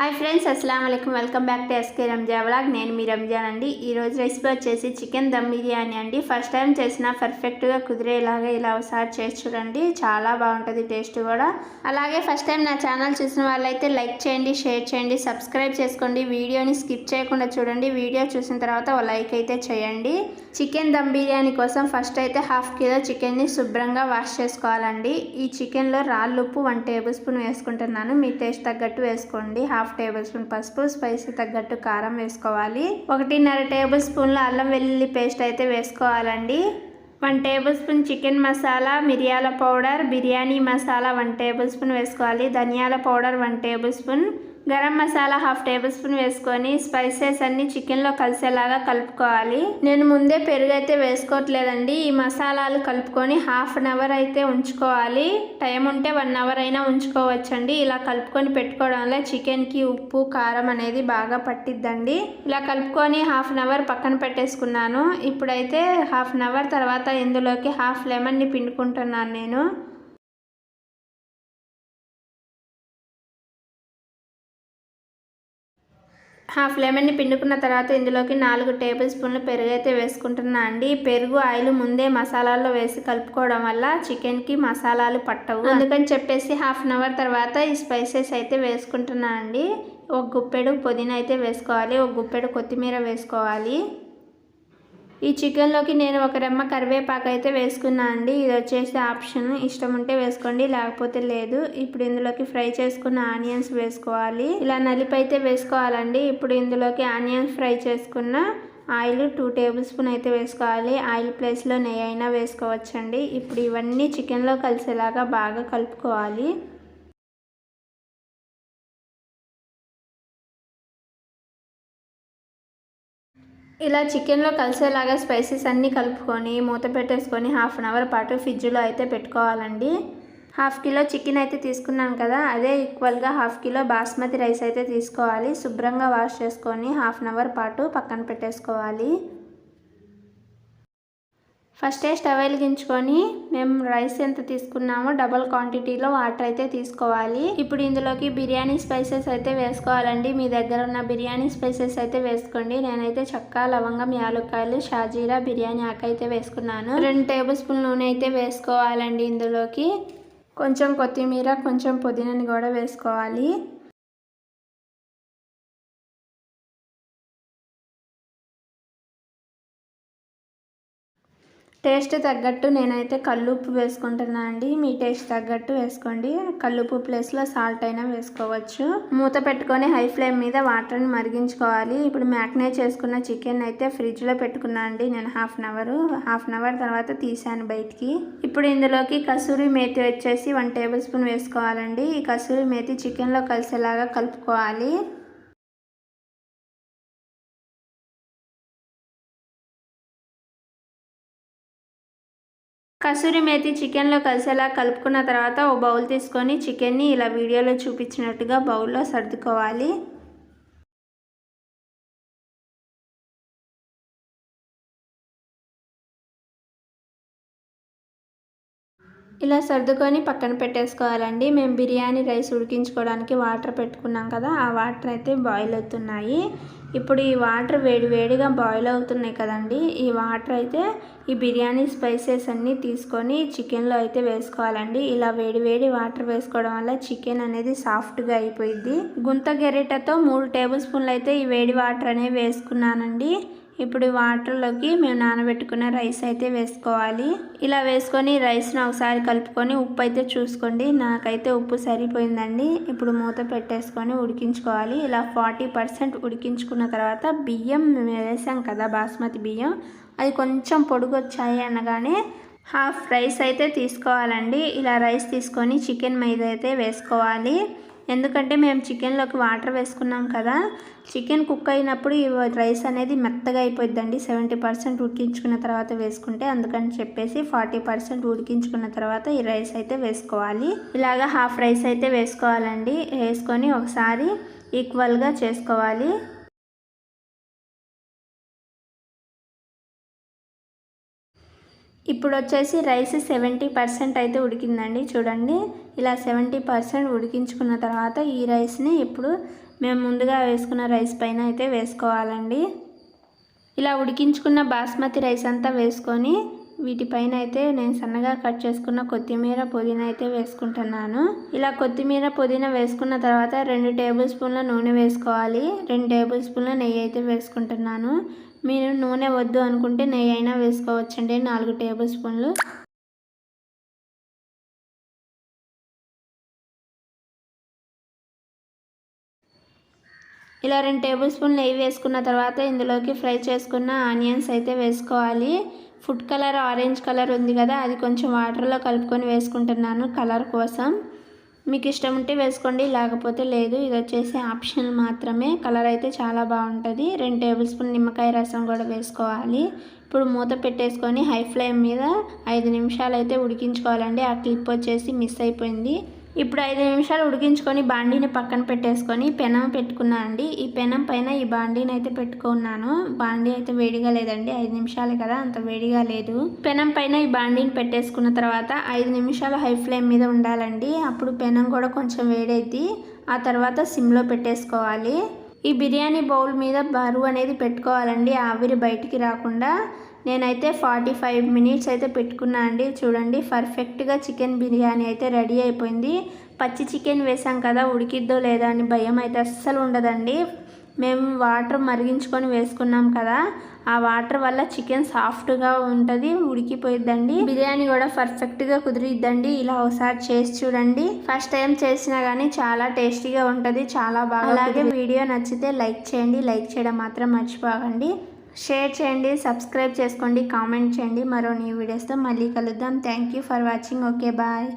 Hi friends అస్సలం అయికం welcome back to SK Ranja vlog. నేను మీ రంజాన్ అండి. ఈరోజు రెసిపీ వచ్చేసి చికెన్ దమ్ బిర్యానీ అండి. ఫస్ట్ టైం చేసిన పర్ఫెక్ట్గా కుదిరేలాగా ఇలా ఒకసారి చేసి చూడండి. చాలా బాగుంటుంది టేస్ట్ కూడా. అలాగే ఫస్ట్ టైం నా ఛానల్ చూసిన వాళ్ళైతే లైక్ చేయండి షేర్ చేయండి సబ్స్క్రైబ్ చేసుకోండి. వీడియోని స్కిప్ చేయకుండా చూడండి. వీడియో చూసిన తర్వాత లైక్ అయితే చేయండి. చికెన్ దమ్ బిర్యానీ కోసం ఫస్ట్ అయితే హాఫ్ కిలో చికెన్ని శుభ్రంగా వాష్ చేసుకోవాలండి. ఈ చికెన్లో రాళ్ళు ఉప్పు వన్ టేబుల్ స్పూన్ వేసుకుంటున్నాను. మీ టేస్ట్ తగ్గట్టు వేసుకోండి. హాఫ్ టేబుల్ స్పూన్ పసుపు స్పైసీ తగ్గట్టు కారం వేసుకోవాలి. ఒకటిన్నర టేబుల్ స్పూన్ల అల్లం వెల్లుల్లి పేస్ట్ అయితే వేసుకోవాలండి. One tablespoon chicken masala మిరియాల powder biryani masala one tablespoon వేసుకోవాలి. ధనియాల powder one tablespoon garam masala half tablespoon వేసుకొని స్పైసెస్ అన్ని చికెన్లో కలిసేలాగా కలుపుకోవాలి. నేను ముందే పెరుగు అయితే వేసుకోవట్లేదండి. ఈ మసాలాలు కలుపుకొని హాఫ్ అన్ అవర్ అయితే ఉంచుకోవాలి. టైం ఉంటే వన్ అవర్ అయినా ఉంచుకోవచ్చండి. ఇలా కలుపుకొని పెట్టుకోవడం వల్ల చికెన్కి ఉప్పు కారం అనేది బాగా పట్టిద్దండి. ఇలా కలుపుకొని హాఫ్ అన్ అవర్ పక్కన పెట్టేసుకున్నాను. ఇప్పుడైతే హాఫ్ అన్ అవర్ తర్వాత ఇందులోకి హాఫ్ లెమన్ని పిండుకుంటున్నాను నేను. హాఫ్ లెమన్ని పిండుకున్న తర్వాత ఇందులోకి నాలుగు టేబుల్ స్పూన్లు పెరుగు అయితే వేసుకుంటున్నా అండి. పెరుగు ఆయిల్ ముందే మసాలాల్లో వేసి కలుపుకోవడం వల్ల చికెన్కి మసాలాలు పట్టవు. అందుకని చెప్పేసి హాఫ్ అన్ అవర్ తర్వాత ఈ స్పైసెస్ అయితే వేసుకుంటున్నా అండి. ఒక గుప్పెడు పుదీనా అయితే వేసుకోవాలి. ఒక గుప్పెడు కొత్తిమీర వేసుకోవాలి. ఈ చికెన్లోకి నేను ఒక రెమ్మ కరివేపాకు అయితే వేసుకున్నా అండి. ఇది వచ్చేసి ఆప్షన్. ఇష్టం ఉంటే వేసుకోండి లేకపోతే లేదు. ఇప్పుడు ఇందులోకి ఫ్రై చేసుకున్న ఆనియన్స్ వేసుకోవాలి. ఇలా నలిపి అయితే వేసుకోవాలండి. ఇప్పుడు ఇందులోకి ఆనియన్స్ ఫ్రై చేసుకున్న ఆయిల్ టూ టేబుల్ స్పూన్ అయితే వేసుకోవాలి. ఆయిల్ ప్లేస్లో నెయ్యి అయినా వేసుకోవచ్చండి. ఇప్పుడు ఇవన్నీ చికెన్లో కలిసేలాగా బాగా కలుపుకోవాలి. ఇలా చికెన్లో కలిసేలాగా స్పైసెస్ అన్నీ కలుపుకొని మూత పెట్టేసుకొని హాఫ్ అన్ అవర్ పాటు ఫ్రిడ్జ్లో అయితే పెట్టుకోవాలండి. హాఫ్ కిలో చికెన్ అయితే తీసుకున్నాం కదా అదే ఈక్వల్గా హాఫ్ కిలో బాస్మతి రైస్ అయితే తీసుకోవాలి. శుభ్రంగా వాష్ చేసుకొని హాఫ్ అన్ అవర్ పాటు పక్కన పెట్టేసుకోవాలి. ఫస్టే స్టవ్ వెలిగించుకొని మేము రైస్ ఎంత తీసుకున్నామో డబల్ క్వాంటిటీలో వాటర్ అయితే తీసుకోవాలి. ఇప్పుడు ఇందులోకి బిర్యానీ స్పైసెస్ అయితే వేసుకోవాలండి. మీ దగ్గర ఉన్న బిర్యానీ స్పైసెస్ అయితే వేసుకోండి. నేనైతే చక్క లవంగం యాలక్కాయలు షాజీరా బిర్యానీ ఆక అయితే వేసుకున్నాను. రెండు టేబుల్ స్పూన్ నూనె అయితే వేసుకోవాలండి ఇందులోకి. కొంచెం కొత్తిమీర కొంచెం పుదీనాని కూడా వేసుకోవాలి. టేస్ట్ తగ్గట్టు నేనైతే కల్లుప్పు వేసుకుంటున్నా అండి. మీ టేస్ట్ తగ్గట్టు వేసుకోండి. కల్లుప్పు ప్లేస్లో సాల్ట్ అయినా వేసుకోవచ్చు. మూత పెట్టుకొని హై ఫ్లేమ్ మీద వాటర్ని మరిగించుకోవాలి. ఇప్పుడు మ్యాగ్నేట్ చేసుకున్న చికెన్ అయితే ఫ్రిడ్జ్లో పెట్టుకున్నా అండి నేను half an hour. Half an hour తర్వాత తీసాను బయటికి. ఇప్పుడు ఇందులోకి కసూరి మేతి వచ్చేసి వన్ టేబుల్ స్పూన్ వేసుకోవాలండి. ఈ కసూరి మేతి చికెన్లో కలిసేలాగా కలుపుకోవాలి. కసూరి మేతి చికెన్లో కలిసేలా కలుపుకున్న తర్వాత ఓ బౌల్ తీసుకొని చికెన్ని ఇలా వీడియోలో చూపించినట్టుగా బౌల్లో సర్దుకోవాలి. ఇలా సర్దుకొని పక్కన పెట్టేసుకోవాలండి. మేము బిర్యానీ రైస్ ఉడికించుకోవడానికి వాటర్ పెట్టుకున్నాం కదా ఆ వాటర్ అయితే బాయిల్ అవుతున్నాయి. ఇప్పుడు ఈ వాటర్ వేడి వేడిగా బాయిల్ అవుతున్నాయి కదండి. ఈ వాటర్ అయితే ఈ బిర్యానీ స్పైసెస్ అన్నీ తీసుకొని చికెన్లో అయితే వేసుకోవాలండి. ఇలా వేడి వేడి వాటర్ వేసుకోవడం వల్ల చికెన్ అనేది సాఫ్ట్గా అయిపోయింది గుంత గెరిటతో మూడు టేబుల్ స్పూన్లు అయితే ఈ వేడి వాటర్ అనేవి వేసుకున్నానండి. ఇప్పుడు వాటర్లోకి మేము నానబెట్టుకున్న రైస్ అయితే వేసుకోవాలి. ఇలా వేసుకొని రైస్ను ఒకసారి కలుపుకొని ఉప్పు అయితే చూసుకోండి. నాకైతే ఉప్పు సరిపోయిందండి. ఇప్పుడు మూత పెట్టేసుకొని ఉడికించుకోవాలి. ఇలా ఫార్టీ పర్సెంట్ ఉడికించుకున్న తర్వాత బియ్యం వేసాం కదా బాస్మతి బియ్యం. అది కొంచెం పొడుగు వచ్చాయి అనగానే హాఫ్ రైస్ అయితే తీసుకోవాలండి. ఇలా రైస్ తీసుకొని చికెన్ మీద అయితే వేసుకోవాలి. ఎందుకంటే మేము చికెన్లోకి వాటర్ వేసుకున్నాం కదా చికెన్ కుక్ అయినప్పుడు ఈ రైస్ అనేది మెత్తగా అయిపోద్దండి సెవెంటీ పర్సెంట్ ఉడికించుకున్న తర్వాత వేసుకుంటే అందుకని చెప్పేసి ఫార్టీ పర్సెంట్ ఉడికించుకున్న తర్వాత ఈ రైస్ అయితే వేసుకోవాలి. ఇలాగా హాఫ్ రైస్ అయితే వేసుకోవాలండి. వేసుకొని ఒకసారి ఈక్వల్గా చేసుకోవాలి. ఇప్పుడు వచ్చేసి రైస్ సెవెంటీ పర్సెంట్ అయితే ఉడికిందండి. చూడండి ఇలా సెవెంటీ పర్సెంట్ ఉడికించుకున్న తర్వాత ఈ రైస్ని ఇప్పుడు మేము ముందుగా వేసుకున్న రైస్ పైన అయితే వేసుకోవాలండి. ఇలా ఉడికించుకున్న బాస్మతి రైస్ అంతా వేసుకొని వీటిపైన అయితే నేను సన్నగా కట్ చేసుకున్న కొత్తిమీర పుదీనా అయితే వేసుకుంటున్నాను. ఇలా కొత్తిమీర పుదీనా వేసుకున్న తర్వాత రెండు టేబుల్ స్పూన్ల నూనె వేసుకోవాలి. రెండు టేబుల్ స్పూన్ల నెయ్యి అయితే వేసుకుంటున్నాను. మీరు నూనె వద్దు అనుకుంటే నెయ్యి అయినా వేసుకోవచ్చండి. నాలుగు టేబుల్ స్పూన్లు. ఇలా రెండు టేబుల్ స్పూన్ నెయ్యి వేసుకున్న తర్వాత ఇందులోకి ఫ్రై చేసుకున్న ఆనియన్స్ అయితే వేసుకోవాలి. ఫుడ్ కలర్ ఆరెంజ్ కలర్ ఉంది కదా అది కొంచెం వాటర్లో కలుపుకొని వేసుకుంటున్నాను కలర్ కోసం. మీకు ఇష్టం ఉంటే వేసుకోండి లేకపోతే లేదు. ఇది వచ్చేసి ఆప్షనల్ మాత్రమే. కలర్ అయితే చాలా బాగుంటుంది. రెండు టేబుల్ స్పూన్ నిమ్మకాయ రసం కూడా వేసుకోవాలి. ఇప్పుడు మూత పెట్టేసుకొని హై ఫ్లేమ్ మీద ఐదు నిమిషాలు అయితే ఉడికించుకోవాలండి. ఆ క్లిప్ వచ్చేసి మిస్ అయిపోయింది. ఇప్పుడు ఐదు నిమిషాలు ఉడికించుకొని బాండీని పక్కన పెట్టేసుకొని పెనం పెట్టుకున్నా అండి. ఈ పెనం పైన ఈ బాండీని అయితే పెట్టుకున్నాను. బాండీ అయితే వేడిగా లేదండి. ఐదు నిమిషాలు కదా అంత వేడిగా లేదు. పెనం పైన ఈ బాండీని పెట్టేసుకున్న తర్వాత ఐదు నిమిషాలు హై ఫ్లేమ్ మీద ఉండాలండి. అప్పుడు పెనం కూడా కొంచెం వేడైద్ది. ఆ తర్వాత సిమ్లో పెట్టేసుకోవాలి. ఈ బిర్యానీ బౌల్ మీద బరువు అనేది పెట్టుకోవాలండి. ఆవిరి బయటికి రాకుండా నేనైతే ఫార్టీ ఫైవ్ మినిట్స్ అయితే పెట్టుకున్నా అండి. చూడండి పర్ఫెక్ట్గా చికెన్ బిర్యానీ అయితే రెడీ అయిపోయింది. పచ్చి చికెన్ వేసాం కదా ఉడికిద్దో లేదా అని భయం అయితే అస్సలు ఉండదండి. మేము వాటర్ మరిగించుకొని వేసుకున్నాం కదా ఆ వాటర్ వల్ల చికెన్ సాఫ్ట్గా ఉంటుంది ఉడికిపోయిద్దండి. బిర్యానీ కూడా పర్ఫెక్ట్గా కుదిరిద్దండి. ఇలా ఒకసారి చేసి చూడండి. ఫస్ట్ టైం చేసినా కానీ చాలా టేస్టీగా ఉంటుంది చాలా బాగా అలాగే వీడియో నచ్చితే లైక్ చేయండి లైక్ చేయడం మాత్రం మర్చిపోకండి. షేర్ చేయండి సబ్స్క్రైబ్ చేసుకోండి కామెంట్ చేయండి. మరో న్యూ వీడియోస్తో మళ్ళీ కలుద్దాం. Thank you for watching. Okay bye.